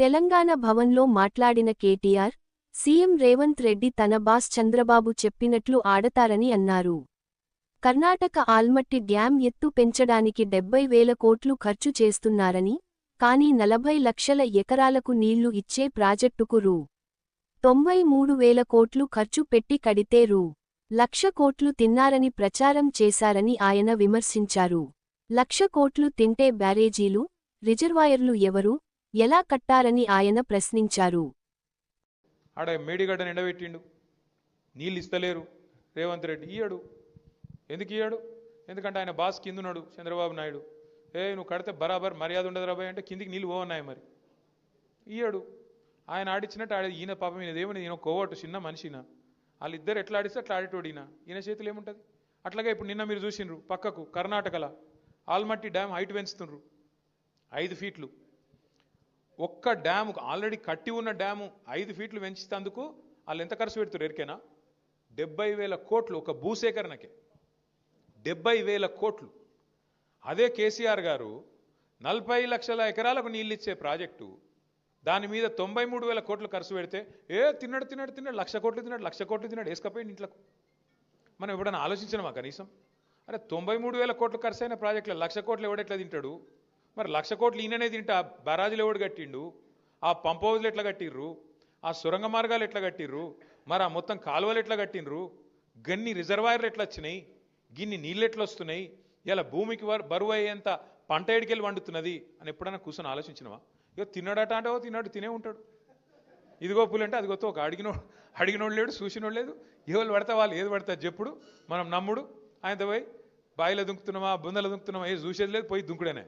తెలంగాణ భవన్లో మాట్లాడిన కేటీఆర్ సీఎం రేవంత్ రెడ్డి తన బాస్ చంద్రబాబు చెప్పినట్లు ఆడతారని అన్నారు. కర్ణాటక ఆల్మట్టి డ్యాం ఎత్తు పెంచడానికి డెబ్బై వేల కోట్లు ఖర్చు చేస్తున్నారని కానీ నలభై లక్షల ఎకరాలకు నీళ్ళు ఇచ్చే ప్రాజెక్టుకు రూ. తొంభై మూడు వేల కోట్లు ఖర్చు పెట్టి కడితే రూ. లక్ష కోట్లు తిన్నారని ప్రచారం చేశారని ఆయన విమర్శించారు. లక్ష కోట్లు తింటే బ్యారేజీలు రిజర్వాయర్లు ఎవరు ఎలా కట్టారని ఆయన ప్రశ్నించారు. ఆడ మేడిగడ్డని నిండబెట్టిండు. నీళ్ళు ఇస్తలేరు. రేవంత్ రెడ్డి ఇయ్యడు. ఎందుకు ఇయ్యాడు? ఎందుకంటే ఆయన బాస్ కింద ఉన్నాడు చంద్రబాబు నాయుడు. ఏ నువ్వు కడితే బరాబర్ మర్యాద ఉండదు రాబాయ్ అంటే కిందికి నీళ్ళు పోవన్నాయి మరి. ఇయ్యడు. ఆయన ఆడిచ్చినట్టు ఆడే ఈయన పాపం ఈయన దేవుని ఈయన కోవట్టు చిన్న మనిషిన. వాళ్ళిద్దరు ఎట్లా ఆడిస్తే అట్లా ఆడేటోడు ఈయన. ఈయన చేతులు ఏముంటుంది? అట్లాగే ఇప్పుడు నిన్న మీరు చూసిండ్రు పక్కకు కర్ణాటకల ఆల్మట్టి డ్యామ్ హైట్ పెంచుతుండ్రు. ఐదు ఫీట్లు. ఒక్క డ్యాము ఆల్రెడీ కట్టి ఉన్న డ్యాము ఐదు ఫీట్లు పెంచినందుకు వాళ్ళు ఎంత ఖర్చు పెడుతున్నారు ఎరికేనా? డెబ్బై వేల కోట్లు ఒక భూసేకరణకే. డెబ్బై వేల కోట్లు. అదే కేసీఆర్ గారు నలభై లక్షల ఎకరాలకు నీళ్ళు ఇచ్చే ప్రాజెక్టు దాని మీద తొంభై మూడు వేల కోట్లు ఖర్చు పెడితే ఏ తిన్నాడు తిన్నాడు తిన్నాడు లక్ష కోట్లు తిన్నాడు లక్ష కోట్లు తిన్నాడు వేసుకపోయింది ఇంట్లో మనం ఎప్పుడైనా ఆలోచించినమా కనీసం? అరే తొంభై మూడు వేల కోట్లు ఖర్చు అయిన ప్రాజెక్టులో లక్ష కోట్లు ఎవడెట్లా తింటాడు? మరి లక్ష కోట్లు ఈయననే తింటా బరాజులు ఎవడు కట్టిండు? ఆ పంప్ హౌజులు ఎట్లా కట్టిర్రు? ఆ సొరంగ మార్గాలు ఎట్లా కట్టిర్రు? మరి ఆ మొత్తం కాలువలు ఎట్లా కట్టిండ్రు? గన్ని రిజర్వాయర్లు ఎట్లా వచ్చినాయి? గిన్ని నీళ్ళు ఎట్లా వస్తున్నాయి? ఇలా భూమికి బరువు అయ్యేంత పంట ఎడికెళ్ళి వండుతున్నది అని ఎప్పుడైనా కూర్చొని ఆలోచించినవా? ఇక తిన్నాడట అంటే ఓ తిన్నాడు తినే ఉంటాడు. ఇదిగో పులి అదిగో ఒక అడిగినోడు అడిగినోడు లేడు చూసినోడు లేదు. ఎవరు పడతా వాళ్ళు ఏది పడతా చెప్పుడు. మనం నమ్ముడు. ఆయనతో పోయి బాయిలో దుంకుతున్నామా బుందలో దుంకుతున్నామా ఏది చూసేది లేదు పోయి దుంకుడేనే.